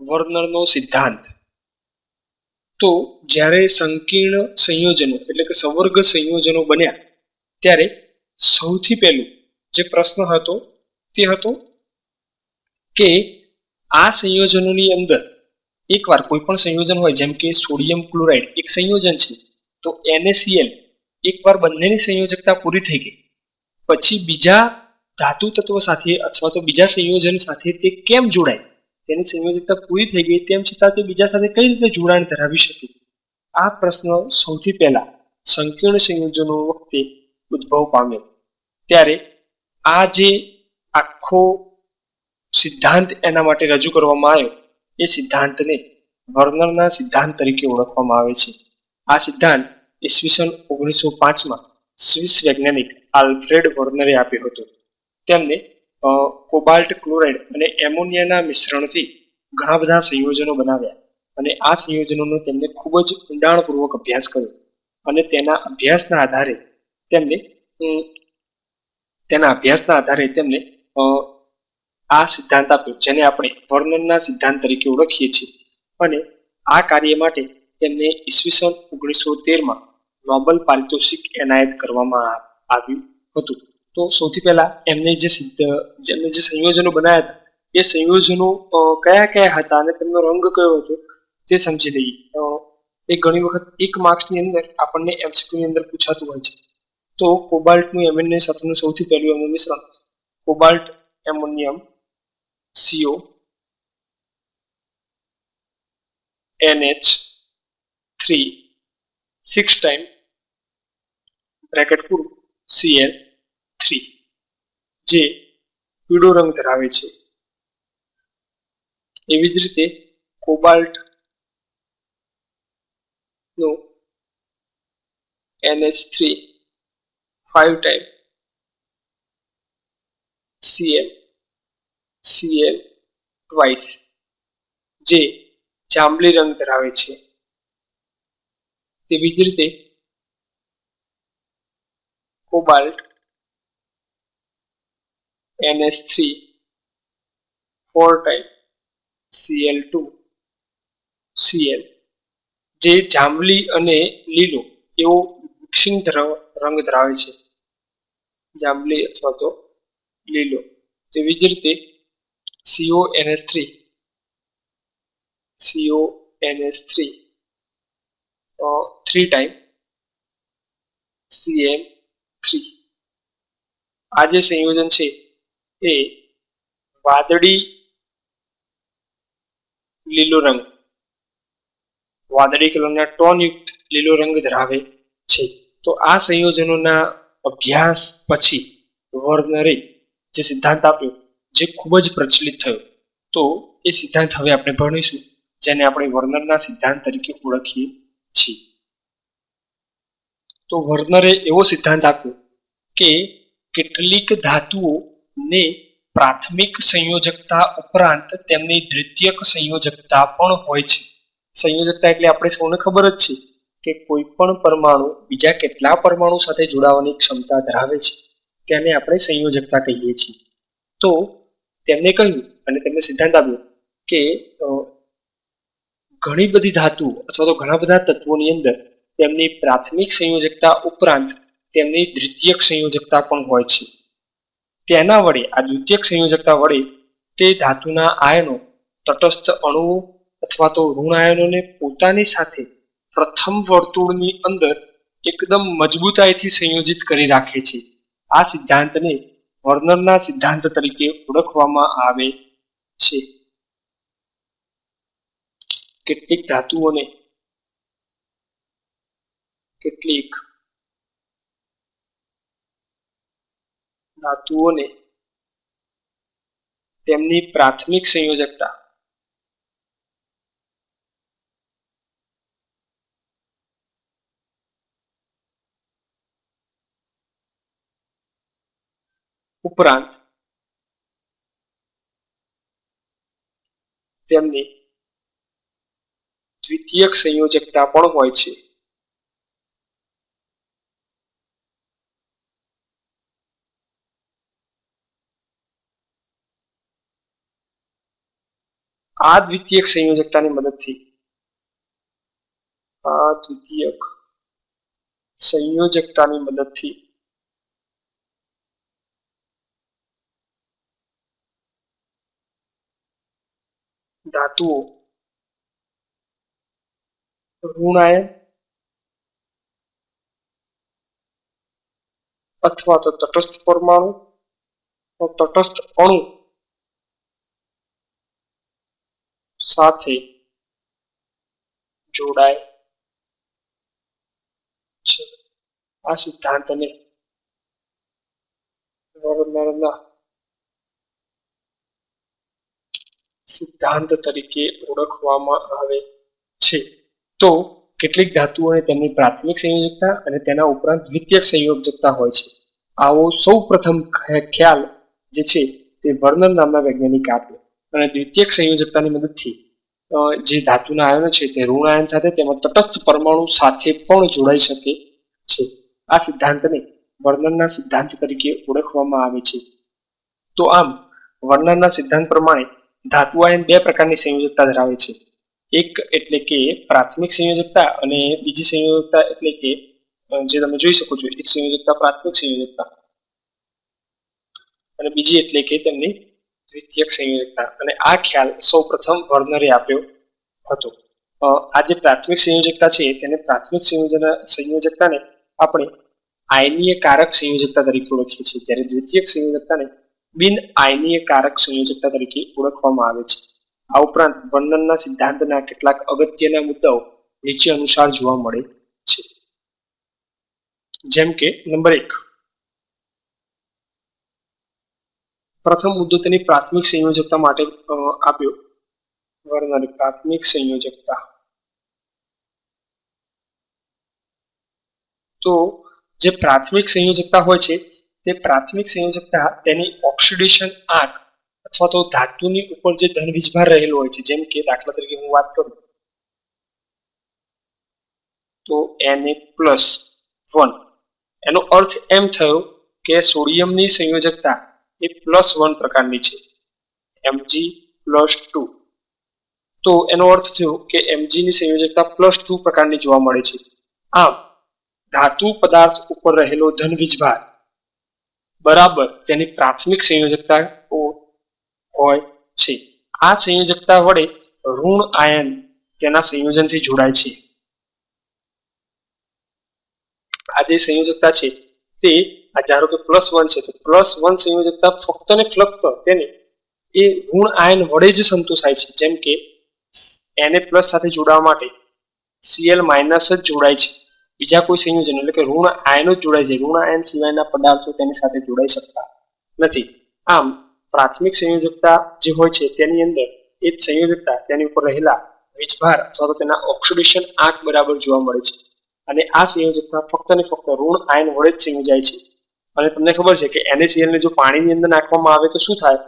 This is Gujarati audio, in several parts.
વર્નરનો સિદ્ધાંત. તો જ્યારે સંકીર્ણ સંયોજનો એટલે કે સવર્ગ સંયોજનો બન્યા, ત્યારે સૌથી પહેલું જે પ્રશ્ન હતો તે હતો કે આ સંયોજનોની અંદર એકવાર કોઈ પણ સંયોજન હોય, જેમ કે સોડિયમ ક્લોરાઇડ, એક સંયોજન છે, તો NaCl એકવાર બંનેની સંયોજકતા પૂરી થઈ ગઈ. પછી બીજા ધાતુ તત્વ સાથે અથવા તો બીજા સંયોજન સાથે તે કેમ જોડાય? તેની સંયોજકતા પૂરી થઈ ગઈ તેમ છતાં તે બીજા સાથે કઈ રીતે જોડાણ ધરાવી શકે? આ પ્રશ્ન સૌથી પહેલા સંકીર્ણ સંયોજનો વખતે ઉદ્ભવ પામ્યો. ત્યારે આ જે આખો સિદ્ધાંત એના માટે રજૂ કરવામાં આવ્યો, એ સિદ્ધાંતને વર્નરના સિદ્ધાંત તરીકે ઓળખવામાં આવે છે. આ સિદ્ધાંત ઈસવીસન ઓગણીસો પાંચમાં સ્વિસ વૈજ્ઞાનિક આલ્ફ્રેડ વર્નરે આપ્યો હતો. તેમને કોબાલ્ટ ક્લોરાઇડ અને એમોનિયાના મિશ્રણથી ઘણા બધા સંયોજનો બનાવ્યા અને આ સંયોજનોનો તેમને ખૂબ જ ઊંડાણપૂર્વક અભ્યાસ કર્યો અને તેના અભ્યાસના આધારે તેમને તેના અભ્યાસના આધારે તેમને આ સિદ્ધાંત આપ્યો, જેને આપણે વર્ણનના સિદ્ધાંત તરીકે ઓળખીએ છીએ. અને આ કાર્ય માટે તેમને ઈસવીસન ઓગણીસો તેરમાં નોબલ પારિતોષિક એનાયત કરવામાં આવ્યું હતું. તો સૌથી પહેલા એમને જે એમને જે સંયોજનો બનાવ્યા હતા, એ સંયોજનો કયા કયા હતા અને તેમનો રંગ કયો હતો તે સમજી લઈએ. એ ઘણી વખત એક માર્ક્સની અંદર આપણને એમસીક્યુની અંદર પૂછાતું હોય છે. તો કોબાલ્ટનું એમએનએ સાથેનું સૌથી પહેલું એમનું મિશ્રણ cobalt ammonium, C O, N H, three, six time bracket પૂરું Cl થ્રી જે પીળો રંગ ધરાવે છે. એવી જ રીતે કોબાલ્ટનું N H three five time C L C L twice જે જાંબલી રંગ ધરાવે છે. તેવી જ રીતે cobalt NH3 four time Cl2 Cl જે જાંબલી અને લીલો, એવો મિક્સિંગ રંગ ધરાવે છે. જાંબલી અથવા તો લીલો. તેવી જ રીતે CONH3 CONH3 three time CM three આ જે સંયોજન છે એ વાદળી લીલો રંગ. વાદળી કલરના ટોનયુક્ત લીલો રંગ ધરાવે છે. તો આ સંયોજનોના અભ્યાસ પછી વર્નરે જે સિદ્ધાંત આપ્યો, જે ખૂબ જ પ્રચલિત થયો, તો એ સિદ્ધાંત હવે આપણે ભણીશું, જેને આપણે વર્નરના સિદ્ધાંત તરીકે ઓળખીએ છીએ. તો વર્નરે એવો સિદ્ધાંત આપ્યો કે કેટલીક ધાતુઓ ને પ્રાથમિક સંયોજકતા ઉપરાંત તેમની દ્વિતીયક સંયોજકતા પણ હોય છે. સંયોજકતા એટલે આપણે સૌને ખબર જ છે કે કોઈ પણ પરમાણુ બીજા કેટલા પરમાણુ સાથે જોડાવાની ક્ષમતા ધરાવે છે. તેને આપણે સંયોજકતા કહીએ છીએ. તો તેમણે કહ્યું અને તેમને સિદ્ધાંત આપ્યો કે ઘણી બધી ધાતુઓ અથવા તો ઘણા બધા તત્વોની અંદર તેમની પ્રાથમિક સંયોજકતા ઉપરાંત તેમની દ્વિતીયક સંયોજકતા પણ હોય છે. તેના વડે, આ દ્વિતીયક સંયોજકતા વડે તે ધાતુના આયનો, તટસ્થ અણુઓ અથવા તો ઋણ આયનોને પોતાની સાથે પ્રથમ વર્તુળની અંદર એકદમ મજબૂતાઈથી સંયોજિત કરી રાખે છે. આ સિદ્ધાંતને વર્નરના સિદ્ધાંત તરીકે ઓળખવામાં આવે છે. કેટલીક ધાતુઓને કેટલીક ધાતુઓને તેમની પ્રાથમિક સંયોજકતા ઉપરાંત તેમની દ્વિતીયક સંયોજકતા પણ હોય છે. આ દ્વિતીયક સંયોજકતાની મદદથી. આ દ્વિતીયક સંયોજકતાની મદદથી. ધાતુઓ. ઋણાયન. અથવા તો તટસ્થ પરમાણુ. તટસ્થ અણુ. સાથે જોડાય છે આ સિદ્ધાંતને વર્નરના સિદ્ધાંત તરીકે ઓળખવામાં આવે છે। તો કેટલીક ધાતુઓને તેમની પ્રાથમિક સંયોજકતા અને તેના ઉપરાંત દ્વિતીયક સંયોજકતા હોય છે. આવો સૌ પ્રથમ ખ્યાલ જે છે તે વર્નર નામના વૈજ્ઞાનિક આપ્યો અને દ્વિતીયક સંયોજકતાની મદદથી જે ધાતુના આયનો છે તે ઋણ આયન સાથે તેમજ તટસ્થ પરમાણુ સાથે પણ જોડાઈ શકે છે. આ સિદ્ધાંતને વર્ણનના સિદ્ધાંત તરીકે ઓળખવામાં આવે છે. તો આમ, વર્ણનના સિદ્ધાંત પ્રમાણે ધાતુ આયન બે પ્રકારની સંયોજકતા ધરાવે છે. એક એટલે કે પ્રાથમિક સંયોજકતા અને બીજી સંયોજકતા એટલે કે જે તમે જોઈ શકો છો, એક સંયોજકતા પ્રાથમિક સંયોજકતા. અને બીજી એટલે કે તેમની દ્વિતીયક સંયોજકતા અને આ ખ્યાલ સૌ પ્રથમ વર્નરે આપ્યો હતો. આ જે પ્રાથમિક સંયોજકતા છે, તેને પ્રાથમિક સંયોજન, સંયોજકતાને આપણે આયનીય કારક સંયોજકતા તરીકે ઓળખીએ છીએ. જ્યારે દ્વિતીયક સંયોજકતાને બિન આયનીય કારક સંયોજકતા તરીકે ઓળખવામાં આવે છે. આ ઉપરાંત વર્ણનના સિદ્ધાંતના કેટલાક અગત્યના મુદ્દાઓ નીચે અનુસાર જોવા મળે છે. જેમ કે, નંબર એક પ્રથમ મુદ્દો તેની પ્રાથમિક સંયોજકતા માટે આપ્યો. વર્ણનની પ્રાથમિક સંયોજકતા. તો જે પ્રાથમિક સંયોજકતા હોય છે, તે પ્રાથમિક સંયોજકતા તેની ઓક્સિડેશન આંક અથવા તો ધાતુની ઉપર જે ધન વીજભાર રહેલો હોય છે, જેમ કે દાખલા તરીકે હું વાત કરું. તો Na પ્લસ વન એનો અર્થ એમ થયો કે સોડિયમની સંયોજકતા એ પ્લસ વન પ્રકારની છે. એમજી પ્લસ ટુ તો એનો અર્થ થયો કે એમજીની સંયોજકતા પ્લસ ટુ પ્રકારની જોવા મળે છે. આમ, ધાતુ પદાર્થ ઉપર રહેલો ધન વીજભાર બરાબર તેની પ્રાથમિક સંયોજકતા હોય છે. આ સંયોજકતા વડે ઋણ આયન તેના સંયોજનથી જોડાય છે. આ જે સંયોજકતા છે તે આ ધારો કે પ્લસ વન છે, તો પ્લસ વન સંયોજકતા ફક્ત ને ફક્ત તેને એ ઋણ આયન વડે જ સંતોષાય છે. જેમ કે એને પ્લસ સાથે જોડાવા માટે સીએલ માઇનસ જ જોડાય છે. બીજા કોઈ સંયોજન, એટલે કે ઋણ આયનો જ જોડાય છે. ઋણ આયન સિવાયના પદાર્થો તેની સાથે જોડાઈ શકતા નથી. આમ, પ્રાથમિક સંયોજકતા જે હોય છે, તેની અંદર એ જ સંયોજકતા તેની ઉપર રહેલા વીજભાર અથવા તો તેના ઓક્સિડેશન આંક બરાબર જોવા મળે છે. અને આ સંયોજકતા ફક્ત ને ફક્ત ઋણ આયન વડે જ સંયોજાય છે. અને તમને ખબર છે કે NaCl ને જો પાણીની અંદર નાખવામાં આવે તો શું થાય?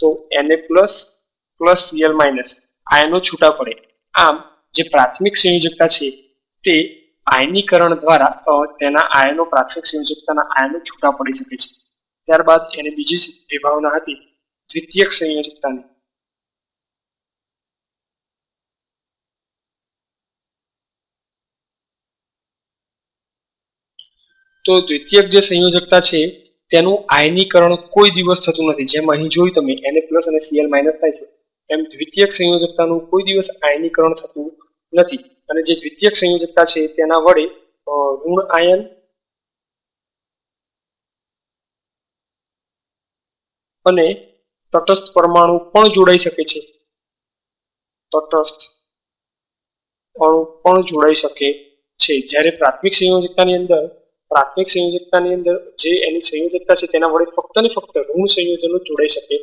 તો Na plus plus Cl minus આયનો છૂટા પડે. આમ, જે પ્રાથમિક સંયોજકતા છે, તે આયનીકરણ દ્વારા તેના આયનો પ્રાથમિક સંયોજકતાના આયનો છૂટા પડી શકે છે. ત્યારબાદ એને બીજી વિભાવના હતી દ્વિતીયક સંયોજકતાની. તો દ્વિતીયક જે સંયોજકતા છે, તેનું આયનીકરણ કોઈ દિવસ થતું નથી. જેમ અહીં જોયું તમે Na પ્લસ અને Cl માઇનસ થાય છે. એમ દ્વિતીયક સંયોજકતાનું કોઈ દિવસ આયનીકરણ થતું નથી. અને જે દ્વિતીયક સંયોજકતા છે, તેના વડે ઋણ આયન અને તટસ્થ પરમાણુ પણ જોડાઈ શકે છે. તટસ્થ અણુ પણ જોડાઈ શકે છે. જ્યારે પ્રાથમિક સંયોજકતાની અંદર પ્રાથમિક સંયોજકતાની અંદર જે એની સંયોજકતા છે તેના વડે ફક્ત ને ફક્ત ઋણ સંયોજનો જોડાઈ શકે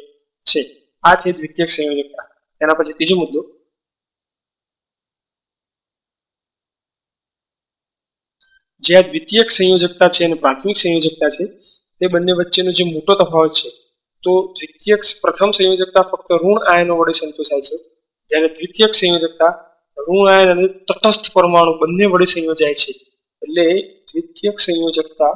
છે. આ છે દ્વિતીયક સંયોજકતા. તેના પછી ત્રીજો મુદ્દો. જે આ દ્વિતીય સંયોજકતા છે અને પ્રાથમિક સંયોજકતા છે, તે બંને વચ્ચેનો જે મોટો તફાવત છે, તો દ્વિતીયક પ્રથમ સંયોજકતા ફક્ત ઋણ આયનો વડે સંતોષાય છે. જ્યારે દ્વિતીયક સંયોજકતા ઋણ આયન અને તટસ્થ પરમાણુ બંને વડે સંયોજાય છે. એટલે દ્વિતીયક સંયોજકતા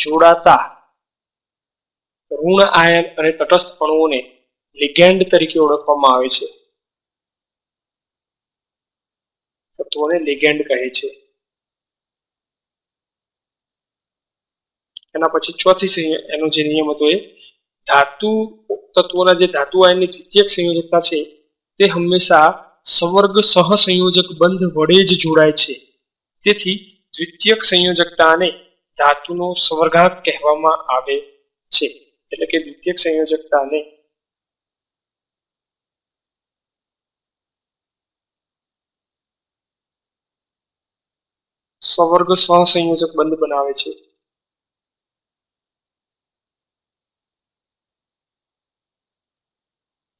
જોડાતા ઋણ આયન અને તટસ્થ અણુઓને લિગેન્ડ તરીકે ઓળખવામાં આવે છે. તત્વોને લિગેન્ડ કહે છે. એના પછી ચોથી એનો જે નિયમ હતો એ ધાતુ તત્વોના જે ધાતુ આયનની દ્વિતીયક સંયોજકતા છે, તે હંમેશા સવર્ગ સહસંયોજક બંધ વડે જ જોડાય છે. તેથી દ્વિતીયક સંયોજકતાને ધાતુનો સ્વર્ગાંક કહેવામાં આવે છે. એટલે કે દ્વિતીયક સંયોજકતાને સવર્ગ સહસંયોજક બંધ બનાવે છે.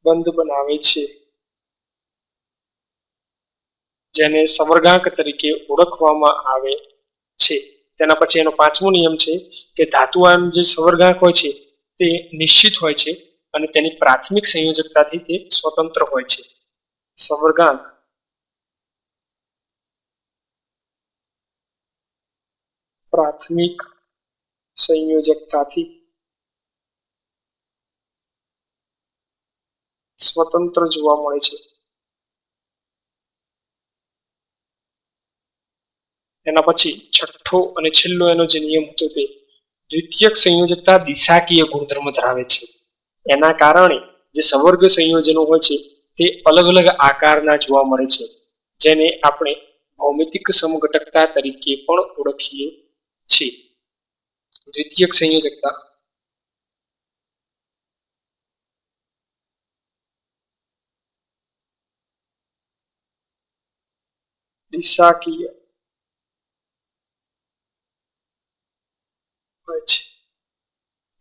બંધ બનાવે છે. જેને સવર્ગાંક તરીકે ઓળખવામાં આવે છે. તેના પછી એનો પાંચમો નિયમ છે કે ધાતુઆન જે સવર્ગાંક હોય છે તે નિશ્ચિત હોય છે અને તેની પ્રાથમિક સંયોજકતાથી તે સ્વતંત્ર હોય છે. સવર્ગાંક પ્રાથમિક સંયોજકતાથી સ્વતંત્ર જોવા મળે છે. એના પછી છઠ્ઠો અને છેલ્લો એનો જે નિયમ હતો તે દ્વિતીયક સંયોજકતા દિશાકીય ગુણધર્મ ધરાવે છે. એના કારણે જે સવર્ગ સંયોજનો હોય છે તે અલગ અલગ આકારના જોવા મળે છે, જેને આપણે ભૌમિતિક સમઘટકતા તરીકે પણ ઓળખીએ છીએ. દ્વિતીયક સંયોજકતા દિશાકીય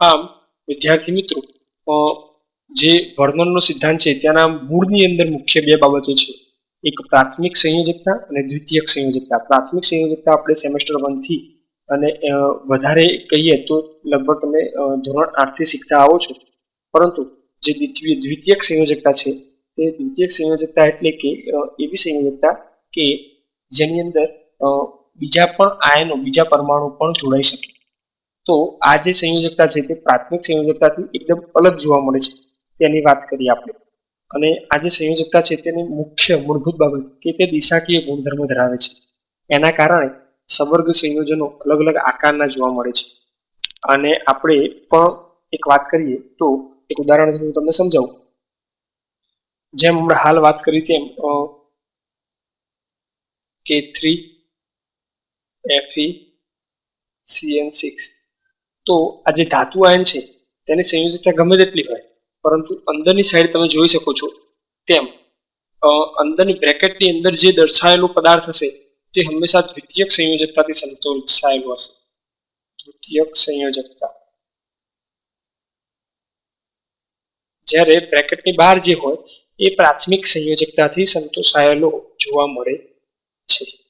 આમ, વિદ્યાર્થી મિત્રો જે વર્ણનનો સિદ્ધાંત છે, ત્યાંના મૂળની અંદર મુખ્ય બે બાબતો છે. એક પ્રાથમિક સંયોજકતા અને દ્વિતીયક સંયોજકતા. પ્રાથમિક સંયોજકતા આપણે સેમેસ્ટર વનથી અને વધારે કહીએ તો લગભગ તમે ધોરણ આઠથી શીખતા આવો છો. પરંતુ જે દ્વિતીયક સંયોજકતા છે, તે દ્વિતીયક સંયોજકતા એટલે કે એવી સંયોજકતા કે જેની અંદર બીજા પણ આયનો, બીજા પરમાણુ પણ જોડાઈ શકે. તો આ જે સંયોજકતા છે તે પ્રાથમિક સંયોજકતાથી એકદમ અલગ જોવા મળે છે. તેની વાત કરીએ આપણે. અને આ જે સંયોજકતા છે તેની મુખ્ય મૂળભૂત બાબત કે તે દિશાકીય ગુણધર્મ ધરાવે છે. એના કારણે સવર્ગ સંયોજનો અલગ અલગ આકારના જોવા મળે છે. અને આપણે પણ એક વાત કરીએ તો, એક ઉદાહરણ હું તમને સમજાવું. જેમ હમણાં હાલ વાત કરી તેમ કે થ્રી એફઈ સીએન સિક્સ તો આ જે ધાતુ આયન છે, તેની સંયોજકતા ગમે તેટલી હોય, પરંતુ અંદરની સાઈડ તમે જોઈ શકો છો તેમ અંદરની બ્રેકેટની અંદર જે દર્શાવેલો પદાર્થ હશે, તે હંમેશા દ્વિતીયક સંયોજકતાથી સંતોષાયેલો હશે. દ્વિતીયક સંયોજકતા. જ્યારે બ્રેકેટની બહાર જે હોય, એ પ્રાથમિક સંયોજકતાથી સંતોષાયેલો જોવા મળે છે